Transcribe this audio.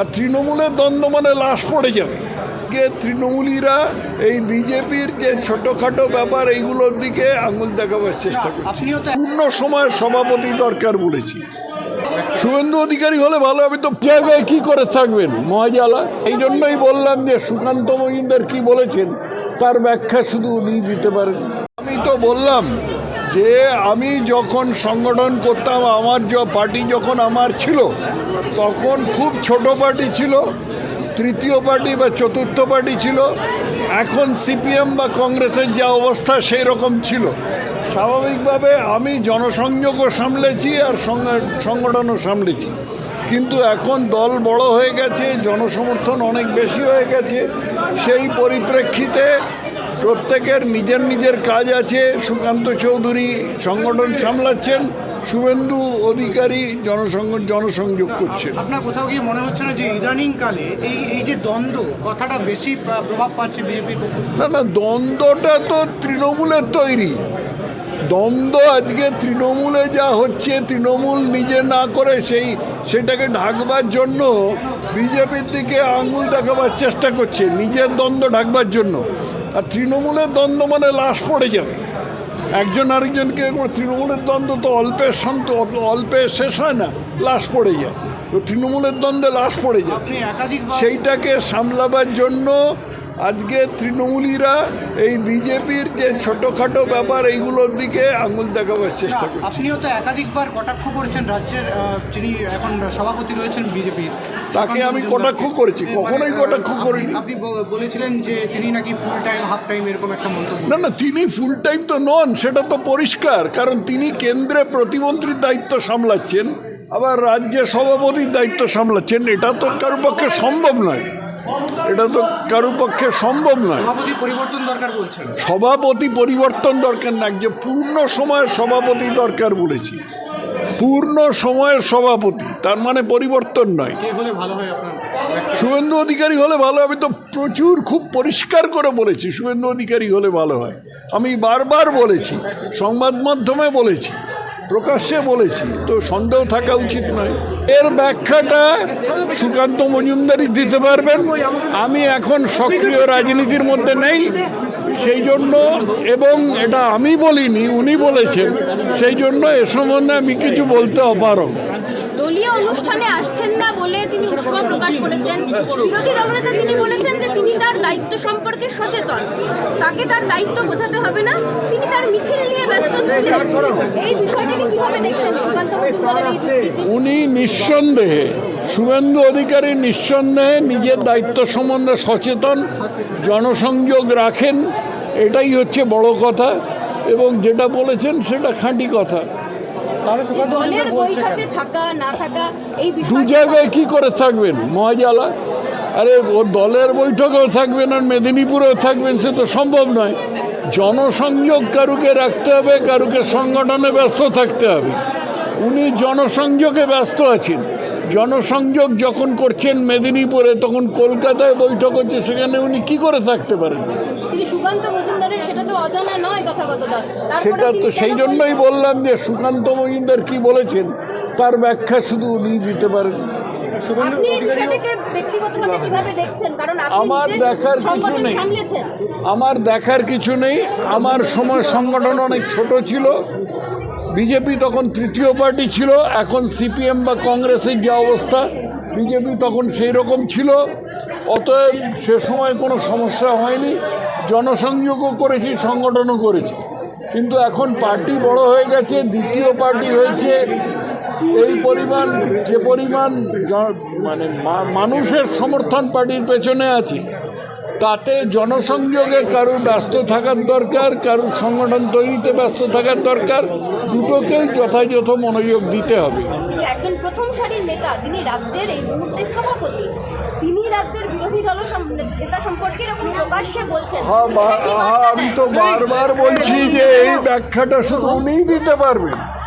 আর তৃণমূলের দ্বন্দ্ব মানে লাশ পড়ে যাবে। কে তৃণমূলীরা এই বিজেপির যে ছোটোখাটো ব্যাপার এইগুলোর দিকে আঙুল দেখাবার চেষ্টা করছে। পূর্ণ সময় সভাপতি দরকার বলেছি। শুভেন্দু অধিকারী হলে ভালো হবে তো জায়গায় কি করে থাকবেন? মহাজালা? এই জন্যই বললাম যে সুকান্ত মজুমদার কি বলেছেন তার ব্যাখ্যা শুধু উনি দিতে পারেন। আমি তো বললাম যে আমি যখন সংগঠন করতাম, আমার য পার্টি যখন আমার ছিল, তখন খুব ছোট পার্টি ছিল, তৃতীয় পার্টি বা চতুর্থ পার্টি ছিল, এখন সিপিএম বা কংগ্রেসের যা অবস্থা সেই রকম ছিল। স্বাভাবিকভাবে আমি জনসংযোগও সামলেছি আর সংগঠনও সামলেছি। কিন্তু এখন দল বড় হয়ে গেছে, জনসমর্থন অনেক বেশি হয়ে গেছে, সেই পরিপ্রেক্ষিতে প্রত্যেকের নিজের নিজের কাজ আছে। সুকান্ত চৌধুরী সংগঠন সামলাচ্ছেন। শুভেন্দু অধিকারী জনসংগ জনসংযোগ করছেন। আপনার কোথাও গিয়ে মনে হচ্ছে না যে ইদানিং কালে এই এই যে দ্বন্দ্ব কথাটা বেশি প্রভাব পাচ্ছে বিজেপির না না দ্বন্দ্বটা তো তৃণমূলের তৈরি। দ্বন্দ্ব আজকে তৃণমূলে যা হচ্ছে তৃণমূল নিজে না করে সেই সেটাকে ঢাকবার জন্য বিজেপির দিকে আঙুল দেখাবার চেষ্টা করছে। নিজের দ্বন্দ্ব ঢাকবার জন্য। আর তৃণমূলের দ্বন্দ্ব মানে লাশ পড়ে যাবে। একজন আরেকজনকে তৃণমূলের দ্বন্দ্ব তো অল্পে শান্ত অল্পে শেষ হয় না লাশ পড়ে যায়। তো তৃণমূলের দ্বন্দ্বে লাশ পড়ে যায়। সেইটাকে সামলাবার জন্য আজকে তৃণমূলীরা এই বিজেপির যে ছোটোখাটো ব্যাপার এইগুলোর দিকে আঙুল দেখাবার চেষ্টা করছে। আপনিও তো একাধিকবার কটাক্ষ করেছেন রাজ্যের যিনি এখন সভাপতি রয়েছেন বিজেপির তাকে আমি কটাক্ষ করেছি, কখনোই কটাক্ষ করিনি। আপনি বলেছিলেন যে তিনি নাকি ফুল টাইম হাফ টাইম এরকম একটা মন্তব্য না না তিনি ফুল টাইম তো নন সেটা তো পরিষ্কার কারণ তিনি কেন্দ্রে প্রতিমন্ত্রীর দায়িত্ব সামলাচ্ছেন আবার রাজ্যে সভাপতির দায়িত্ব সামলাচ্ছেন এটা তো কারোর পক্ষে সম্ভব নয়। এটা তো কারোর পক্ষে সম্ভব নয়। সভাপতি পরিবর্তন দরকার বলছেন। সভাপতি পরিবর্তন দরকার না যে পূর্ণ সময়ের সভাপতি দরকার বলেছি। পূর্ণ সময়ের সভাপতি তার মানে পরিবর্তন নয়। শুভেন্দু অধিকারী হলে ভালো হবে তো প্রচুর খুব পরিষ্কার করে বলেছি শুভেন্দু অধিকারী হলে ভালো হয়। আমি বারবার বলেছি সংবাদ মাধ্যমে বলেছি। প্রকাশ্যে বলেছি, তো সন্দেহ থাকা উচিত নয়। এর ব্যাখ্যাটা সুকান্ত মজুমদারই দিতে পারবেন। আমি এখন সক্রিয় রাজনীতির মধ্যে নেই, সেই জন্য, এবং এটা আমি বলিনি, উনি বলেছেন, সেই জন্য এ সম্বন্ধে আমি কিছু বলতে অপারগ। দলীয় অনুষ্ঠানে আসছেন না বলে তিনি উষ্মা প্রকাশ করেছেন। বিরোধী দলনেতা তিনি বলেছেন যে তিনি তার দায়িত্ব সম্পর্কে সচেতন। তাকে তার দায়িত্ব বোঝাতে হবে না, তিনি তার মিছিল নিয়ে ব্যস্ত ছিলেন। এই কীভাবে দেখছেন? উনি নিঃসন্দেহে শুভেন্দু অধিকারী নিঃসন্দেহে নিজের দায়িত্ব সম্বন্ধে সচেতন, জনসংযোগ রাখেন, এটাই হচ্ছে বড় কথা এবং যেটা বলেছেন সেটা খাঁটি কথা। দলের বৈঠকে থাকা না থাকা এই দু জায়গায় কি করে থাকবেন? মহাজালা? আরে ও দলের বৈঠকেও থাকবেন আর মেদিনীপুরেও থাকবেন সে তো সম্ভব নয়। জনসংযোগ কারুকে রাখতে হবে কারুকে সংগঠনে ব্যস্ত থাকতে হবে। উনি জনসংযোগে ব্যস্ত আছেন। জনসংযোগ যখন করছেন মেদিনীপুরে তখন কলকাতায় বৈঠক হচ্ছে সেখানে উনি কি করে থাকতে পারেন? তিনি সুকান্ত মজুমদারের সেটা তো অজানা নয় কথাগত দল সেটা তো সেই জন্যই বললাম যে সুকান্ত মজুমদার কি বলেছেন তার ব্যাখ্যা শুধু উনি দিতে পারেন। আপনি এই বিষয়টাকে ব্যক্তিগতভাবে কীভাবে দেখছেন? কারণ আপনি আমার দেখার কিছু নেই। আমার দেখার কিছু নেই। আমার সময় সংগঠন অনেক ছোট ছিল। বিজেপি তখন তৃতীয় পার্টি ছিল, এখন সিপিএম বা কংগ্রেসের যে অবস্থা, বিজেপি তখন সেই রকম ছিল। অতএব সে সময় কোনো সমস্যা হয়নি, জনসংযোগও করেছি, সংগঠনও করেছি। কিন্তু এখন পার্টি বড় হয়ে গেছে, দ্বিতীয় পার্টি হয়েছে। এই পরিমাণ, যে পরিমাণ মানে মানুষের সমর্থন পার্টির পেছনে আছে। তাতে জনসংযোগে কারুর ব্যস্ত থাকার দরকার কারুর সংগঠন তৈরিতে ব্যস্ত থাকার দরকার দুটোকেই যথাযথ মনোযোগ দিতে হবে। একজন প্রথম সারির নেতা যিনি রাজ্যের এই মুহূর্তে সভাপতি। তিনি রাজ্যের বিরোধী দল নেতা সম্পর্কে এরকম প্রকাশ্যে বলছেন। হ্যাঁ বা- এটা কি বার্তা আমি তো বারবার বলছি যে এই ব্যাখ্যাটা শুধু উনিই দিতে পারবেন।